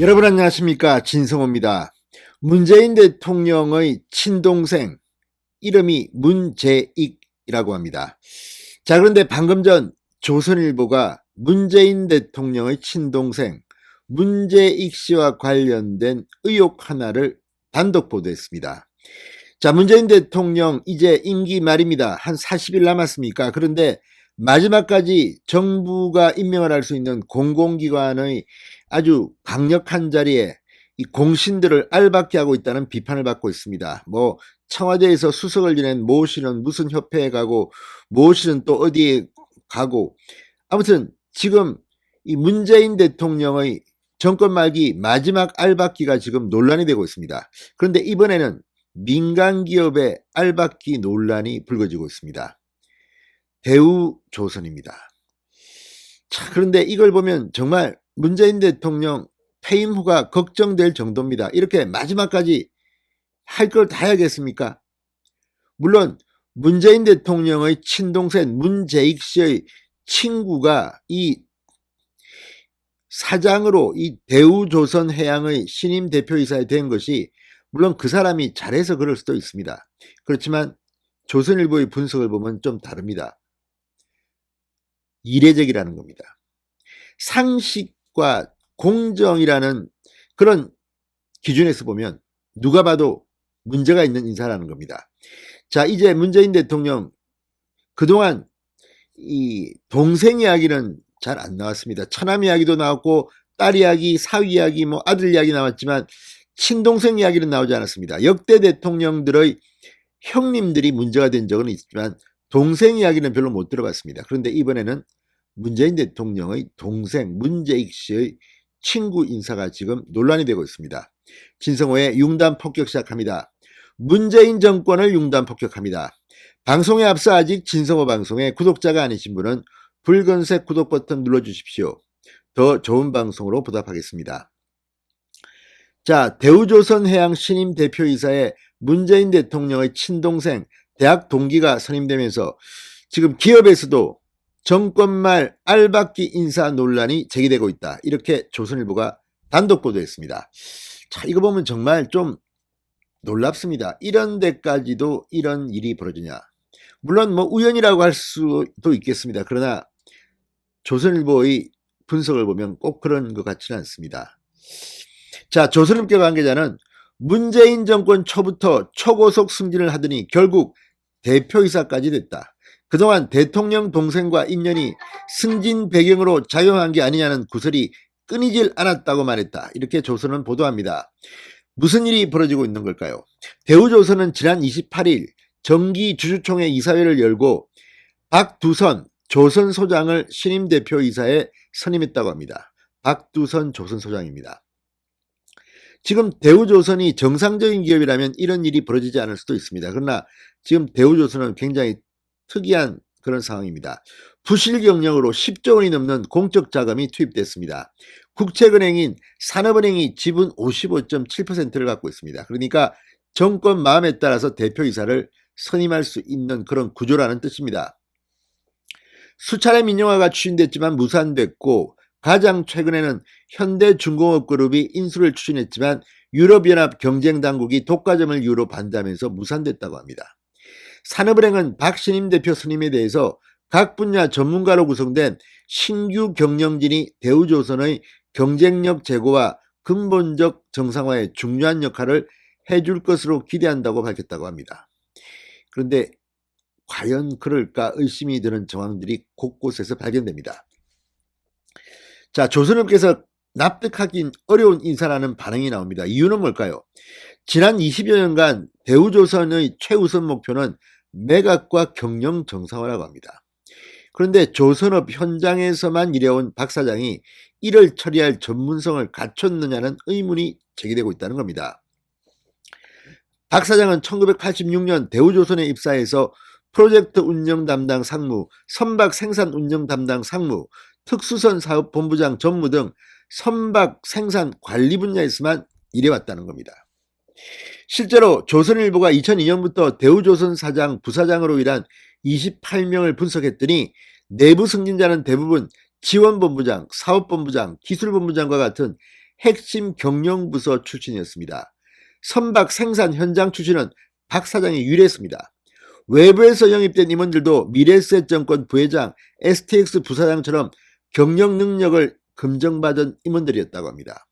여러분 안녕하십니까 진성호입니다. 문재인 대통령의 친동생 이름이 문재익이라고 합니다. 자 그런데 방금 전 조선일보가 문재인 대통령의 친동생 문재익 씨와 관련된 의혹 하나를 단독 보도했습니다. 자 문재인 대통령 이제 임기 말입니다. 한 40일 남았습니까? 그런데 마지막까지 정부가 임명을 할 수 있는 공공기관의 아주 강력한 자리에 이 공신들을 알박게 하고 있다는 비판을 받고 있습니다. 뭐 청와대에서 수석을 지낸 모 씨는 무슨 협회에 가고 모 씨는 또 어디에 가고 아무튼 지금 이 문재인 대통령의 정권 말기 마지막 알박기가 지금 논란이 되고 있습니다. 그런데 이번에는 민간 기업의 알박기 논란이 불거지고 있습니다. 대우조선입니다. 자, 그런데 이걸 보면 정말 문재인 대통령 퇴임 후가 걱정될 정도입니다. 이렇게 마지막까지 할 걸 다 해야겠습니까? 물론 문재인 대통령의 친동생 문재익 씨의 친구가 이 사장으로 이 대우조선 해양의 신임 대표이사에 된 것이 물론 그 사람이 잘해서 그럴 수도 있습니다. 그렇지만 조선일보의 분석을 보면 좀 다릅니다. 이례적이라는 겁니다. 상식과 공정이라는 그런 기준에서 보면 누가 봐도 문제가 있는 인사라는 겁니다. 자, 이제 문재인 대통령 그동안 이 동생 이야기는 잘 안 나왔습니다. 처남 이야기도 나왔고 딸 이야기, 사위 이야기, 뭐 아들 이야기 나왔지만 친동생 이야기는 나오지 않았습니다. 역대 대통령들의 형님들이 문제가 된 적은 있지만 동생 이야기는 별로 못 들어봤습니다. 그런데 이번에는 문재인 대통령의 동생 문재익 씨의 친구 인사가 지금 논란이 되고 있습니다. 진성호의 융단 폭격 시작합니다. 문재인 정권을 융단 폭격합니다. 방송에 앞서 아직 진성호 방송에 구독자가 아니신 분은 붉은색 구독 버튼 눌러주십시오. 더 좋은 방송으로 보답하겠습니다. 자, 대우조선 해양 신임 대표이사의 문재인 대통령의 친동생 대학 동기가 선임되면서 지금 기업에서도 정권 말 알박기 인사 논란이 제기되고 있다. 이렇게 조선일보가 단독 보도했습니다. 자, 이거 보면 정말 좀 놀랍습니다. 이런 데까지도 이런 일이 벌어지냐. 물론 뭐 우연이라고 할 수도 있겠습니다. 그러나 조선일보의 분석을 보면 꼭 그런 것 같지는 않습니다. 자, 조선일보 관계자는 문재인 정권 초부터 초고속 승진을 하더니 결국 대표이사까지 됐다. 그동안 대통령 동생과 인연이 승진 배경으로 작용한 게 아니냐는 구설이 끊이질 않았다고 말했다. 이렇게 조선은 보도합니다. 무슨 일이 벌어지고 있는 걸까요? 대우조선은 지난 28일 정기 주주총회 이사회를 열고 박두선 조선 소장을 신임 대표이사에 선임했다고 합니다. 박두선 조선 소장입니다. 지금 대우조선이 정상적인 기업이라면 이런 일이 벌어지지 않을 수도 있습니다. 그러나 지금 대우조선은 굉장히 특이한 그런 상황입니다. 부실 경영으로 10조 원이 넘는 공적 자금이 투입됐습니다. 국책은행인 산업은행이 지분 55.7%를 갖고 있습니다. 그러니까 정권 마음에 따라서 대표이사를 선임할 수 있는 그런 구조라는 뜻입니다. 수차례 민영화가 추진됐지만 무산됐고 가장 최근에는 현대중공업그룹이 인수를 추진했지만 유럽연합 경쟁당국이 독과점을 이유로 반대하면서 무산됐다고 합니다. 산업은행은 박신임 대표 선임에 대해서 각 분야 전문가로 구성된 신규 경영진이 대우조선의 경쟁력 제고와 근본적 정상화에 중요한 역할을 해줄 것으로 기대한다고 밝혔다고 합니다. 그런데 과연 그럴까 의심이 드는 정황들이 곳곳에서 발견됩니다. 자, 조선업계에서 납득하기 어려운 인사라는 반응이 나옵니다. 이유는 뭘까요? 지난 20여 년간 대우조선의 최우선 목표는 매각과 경영 정상화라고 합니다. 그런데 조선업 현장에서만 일해온 박 사장이 이를 처리할 전문성을 갖췄느냐는 의문이 제기되고 있다는 겁니다. 박 사장은 1986년 대우조선에 입사해서 프로젝트 운영 담당 상무, 선박 생산 운영 담당 상무, 특수선 사업 본부장 전무 등 선박 생산 관리 분야에서만 일해왔다는 겁니다. 실제로 조선일보가 2002년부터 대우조선 사장, 부사장으로 일한 28명을 분석했더니 내부 승진자는 대부분 지원본부장, 사업본부장, 기술본부장과 같은 핵심 경영부서 출신이었습니다. 선박 생산 현장 출신은 박 사장이 유리했습니다. 외부에서 영입된 임원들도 미래세 정권 부회장, STX 부사장처럼 경영 능력을 검증받은 임원들이었다고 합니다.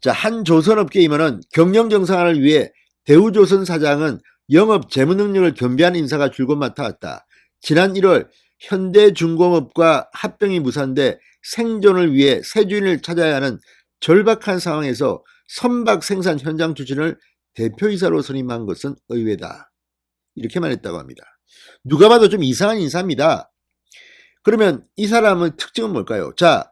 자, 한 조선업계 임원은 경영 정상화를 위해 대우조선 사장은 영업 재무 능력을 겸비한 인사가 줄곧 맡아왔다. 지난 1월 현대중공업과 합병이 무산돼 생존을 위해 새 주인을 찾아야 하는 절박한 상황에서 선박 생산 현장 추진을 대표이사로 선임한 것은 의외다. 이렇게 말했다고 합니다. 누가 봐도 좀 이상한 인사입니다. 그러면 이 사람의 특징은 뭘까요? 자,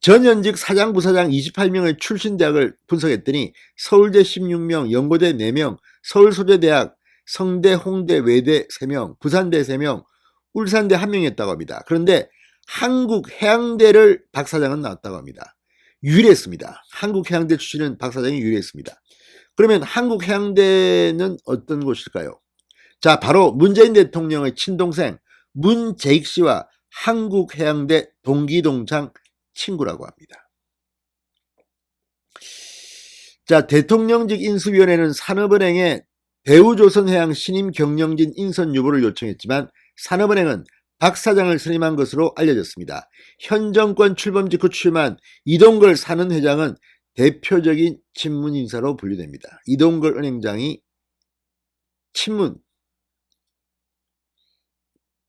전현직 사장, 부사장 28명의 출신 대학을 분석했더니 서울대 16명, 연고대 4명, 서울소재대학, 성대, 홍대, 외대 3명, 부산대 3명, 울산대 1명이었다고 합니다. 그런데 한국해양대를 박 사장은 나왔다고 합니다. 유리했습니다. 한국해양대 출신은 박 사장이 유리했습니다. 그러면 한국해양대는 어떤 곳일까요? 자, 바로 문재인 대통령의 친동생 문재익 씨와 한국해양대 동기동창 친구라고 합니다. 자, 대통령직 인수위원회는 산업은행에 대우조선해양 신임 경영진 인선 유보를 요청했지만 산업은행은 박 사장을 선임한 것으로 알려졌습니다. 현 정권 출범 직후 출마한 이동걸 사는 회장은 대표적인 친문 인사로 분류됩니다. 이동걸 은행장이 친문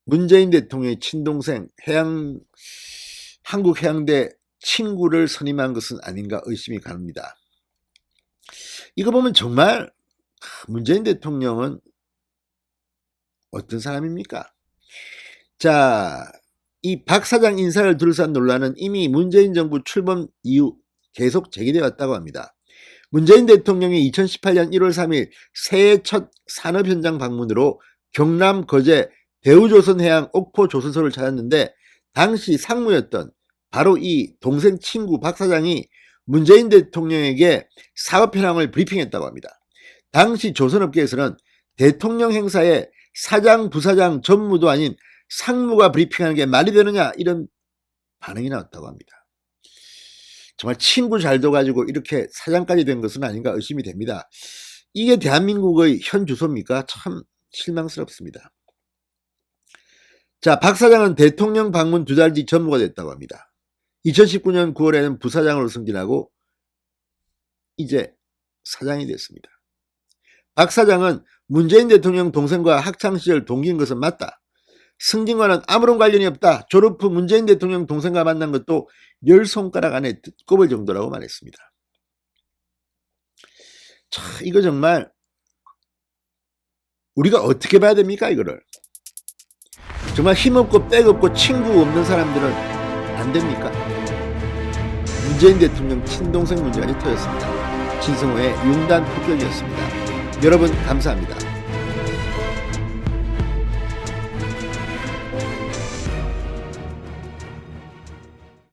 문재인 대통령의 친동생 해양 한국해양대 친구를 선임한 것은 아닌가 의심이 갑니다. 이거 보면 정말 문재인 대통령은 어떤 사람입니까? 자, 이 박 사장 인사를 둘러싼 논란은 이미 문재인 정부 출범 이후 계속 제기되어 왔다고 합니다. 문재인 대통령이 2018년 1월 3일 새해 첫 산업 현장 방문으로 경남 거제 대우조선해양 옥포 조선소를 찾았는데 당시 상무였던 바로 이 동생 친구 박 사장이 문재인 대통령에게 사업 현황을 브리핑했다고 합니다. 당시 조선업계에서는 대통령 행사에 사장, 부사장, 전무도 아닌 상무가 브리핑하는 게 말이 되느냐 이런 반응이 나왔다고 합니다. 정말 친구 잘 둬가지고 이렇게 사장까지 된 것은 아닌가 의심이 됩니다. 이게 대한민국의 현 주소입니까? 참 실망스럽습니다. 자, 박 사장은 대통령 방문 두 달 뒤 전무가 됐다고 합니다. 2019년 9월에는 부사장으로 승진하고 이제 사장이 됐습니다. 박 사장은 문재인 대통령 동생과 학창시절 동기인 것은 맞다. 승진과는 아무런 관련이 없다. 졸업 후 문재인 대통령 동생과 만난 것도 열 손가락 안에 꼽을 정도라고 말했습니다. 자, 이거 정말 우리가 어떻게 봐야 됩니까, 이거를? 정말 힘없고 백없고 친구 없는 사람들은 안 됩니까? 문재인 대통령 친동생 문제가 터졌습니다. 진성호의 융단 폭격이었습니다. 여러분 감사합니다.